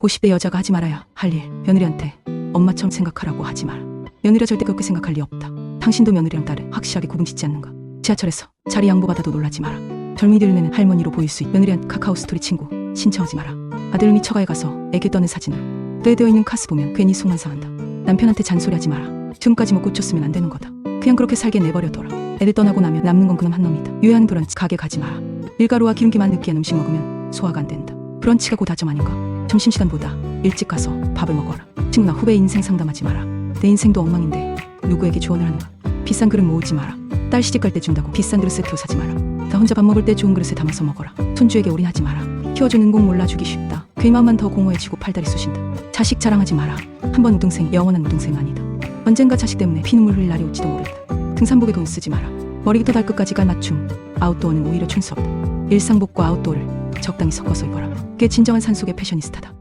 50대 여자가 하지 말아야 할 일. 며느리한테 엄마처럼 생각하라고 하지 마라. 며느리가 절대 그렇게 생각할 리 없다. 당신도 며느리랑 딸을 확실하게 구분짓지 않는가? 지하철에서 자리 양보받아도 놀라지 마라. 젊은이들 눈에는 할머니로 보일 수 있. 며느리한 카카오 스토리 친구 신청하지 마라. 아들 미 처가에 가서 애기 떠는 사진을 떼되어 있는 카스 보면 괜히 속만 상한다. 남편한테 잔소리하지 마라. 지금까지 뭐 꽂혔으면 안 되는 거다. 그냥 그렇게 살게 내버려둬라. 애들 떠나고 나면 남는 건 그놈 한 놈이다. 유해한 브런치 가게 가지 마라. 밀가루와 기름기만 느끼한 음식 먹으면 소화가 안 된다. 브런치가 곧 다점 아닌가? 점심시간보다 일찍 가서 밥을 먹어라. 친구나 후배 인생 상담하지 마라. 내 인생도 엉망인데 누구에게 조언을 하는가? 비싼 그릇 모으지 마라. 딸 시집 갈 때 준다고 비싼 그릇 세트로 사지 마라. 나 혼자 밥 먹을 때 좋은 그릇에 담아서 먹어라. 손주에게 올인하지 마라. 키워주는 공 몰라주기 쉽다. 괜 마음만 더 공허해지고 팔다리 쑤신다. 자식 자랑하지 마라. 한 번 우등생 영원한 우등생 아니다. 언젠가 자식 때문에 피눈물 흘릴 날이 올지도 모른다. 등산복에 돈 쓰지 마라. 머리부터 발끝까지 깔맞춤. 아웃도어는 오히려 촌스럽다. 일상복과 아웃도어를 적당히 섞어서 입어라. 그게 진정한 산속의 패셔니스타다.